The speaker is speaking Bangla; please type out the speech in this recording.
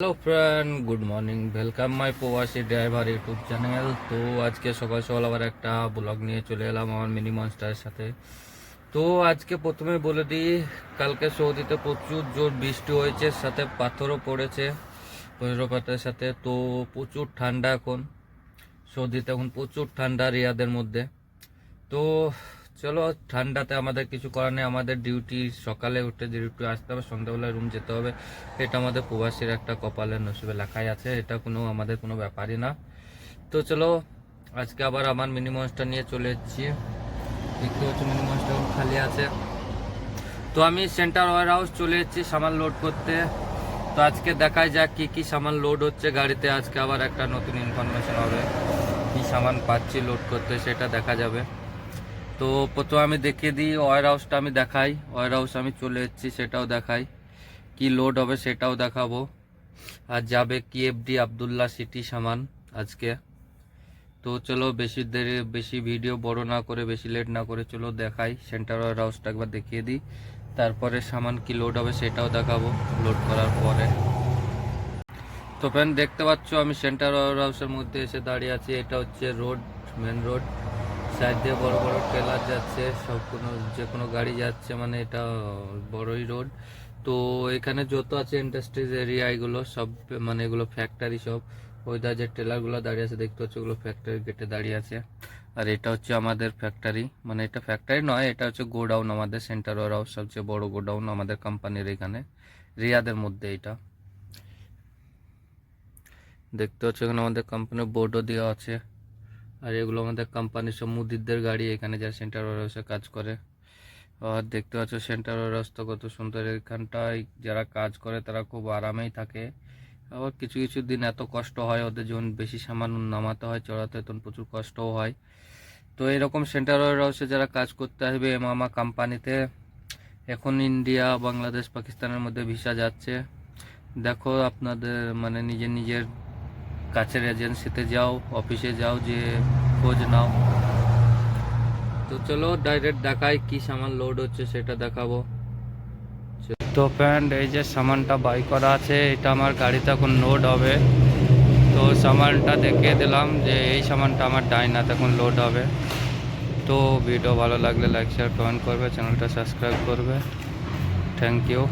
Hello friend good morning welcome my প্রবাসী ড্রাইভার ইউটিউব চ্যানেল তো আজকে সকাল সকাল আবার একটা ব্লগ নিয়ে চলে এলাম আমার মিনি মনস্টারের সাথে। তো আজকে প্রথমে বলে দিই, কালকে সৌদিতে প্রচুর জোর বৃষ্টি হয়েছে, সাথে পাথরও পড়েছে বজ্রপাতের সাথে। তো প্রচুর ঠান্ডা এখন, সৌদিতে এখন প্রচুর ঠান্ডা রিয়াদের মধ্যে। তো চলো, ঠান্ডাতে আমাদের কিছু করার নেই, আমাদের ডিউটি সকালে উঠে ডিউটি আসতে হবে, সন্ধ্যাবেলায় রুম যেতে হবে। এটা আমাদের প্রবাসীর একটা কপালের নসিবে লেখাই আছে, এটা কোনো, আমাদের কোনো ব্যাপারই না। তো চলো, আজকে আবার আমার মিনি মনস্টার নিয়ে চলে এসেছি। দেখতে হচ্ছে মিনি মনস্টার খালি আছে। তো আমি সেন্টার ওয়ার হাউস চলে এসেছি সামান লোড করতে। তো আজকে দেখাই যাক কি কি সামান লোড হচ্ছে গাড়িতে। আজকে আবার একটা নতুন ইনফরমেশন হবে, কি সামান পাচ্ছি লোড করতে, সেটা দেখা যাবে। তো প্রথমে আমি দেখিয়ে দিই ওয়ার হাউসটা আমি দেখাই। ওয়ার হাউস আমি চলে এসেছি, সেটাও দেখাই। কি লোড হবে সেটাও দেখাবো। আর যাবে কি এফডি আবদুল্লাহ সিটি সামান আজকে। তো চলো বেশি দেরি, বেশি ভিডিও বড় না করে, বেশি লেট না করে চলো দেখাই। সেন্টার ওয়ার হাউসটা একবার দেখিয়ে দিই। তারপরে সামান কি লোড হবে সেটাও দেখাবো লোড করার পরে। তো ফ্রেন্ড দেখতে পাচ্ছ আমি সেন্টার ওয়ার হাউসের মধ্যে এসে দাঁড়িয়ে আছি। এটা হচ্ছে রোড মেন রোড সাইড দিয়ে বড় বড় ট্রেলার যাচ্ছে সব কোনো যে কোনো গাড়ি যাচ্ছে মানে এটা বড়ই রোড। তো এখানে যত আছে ইন্ডাস্ট্রিজ এরিয়া এগুলো সব মানে এগুলো ফ্যাক্টরি সব। ওইদার যে ট্রেলারগুলো দাঁড়িয়ে আছে, দেখতে হচ্ছে ওগুলো ফ্যাক্টরি গেটে দাঁড়িয়ে আছে। আর এটা হচ্ছে আমাদের ফ্যাক্টরি মানে এটা ফ্যাক্টরি নয়, এটা হচ্ছে গোডাউন আমাদের সেন্টার ওয়ার হাউস সবচেয়ে বড় গোডাউন আমাদের কোম্পানির এখানে। রিয়াদের মধ্যে এটা। দেখতে হচ্ছে এখানে আমাদের কোম্পানির বোর্ডও দেওয়া আছে। আর এগুলো আমাদের কোম্পানির সব মুদিরদের গাড়ি, এখানে যারা সেন্টার ওয়ারহাউসে কাজ করে। আর দেখতে পাচ্ছ সেন্টার ওয়ারহাউস তো কত সুন্দর, এখানটায় যারা কাজ করে তারা খুব আরামেই থাকে। আবার কিছু কিছু দিন এত কষ্ট হয়, ওদের যখন বেশি সামান নামাতে হয়, চড়াতে হয়, তখন প্রচুর কষ্টও হয়। তো এরকম সেন্টার ওয়ারহাউসে যারা কাজ করতে আসবে, মামা কোম্পানিতে এখন ইন্ডিয়া, বাংলাদেশ, পাকিস্তানের মধ্যে ভিসা যাচ্ছে। দেখো আপনাদের মানে নিজের নিজের কাছের এজেন্সিতে যাও, অফিসে যাও, যে খোঁজ নাও। তো চলো ডাইরেক্ট দেখাই কি সামান লোড হচ্ছে, সেটা দেখাবো। তো ফ্রেন্ড এই যে সামানটা বাই করা আছে, এটা আমার গাড়িতে এখন লোড হবে। তো সামানটা দেখিয়ে দিলাম যে এই সামানটা আমার ডাইনাতে এখন লোড হবে। তো ভিডিও ভালো লাগলে লাইক শেয়ার কমেন্ট করবে চ্যানেলটা সাবস্ক্রাইব করবে। Thank you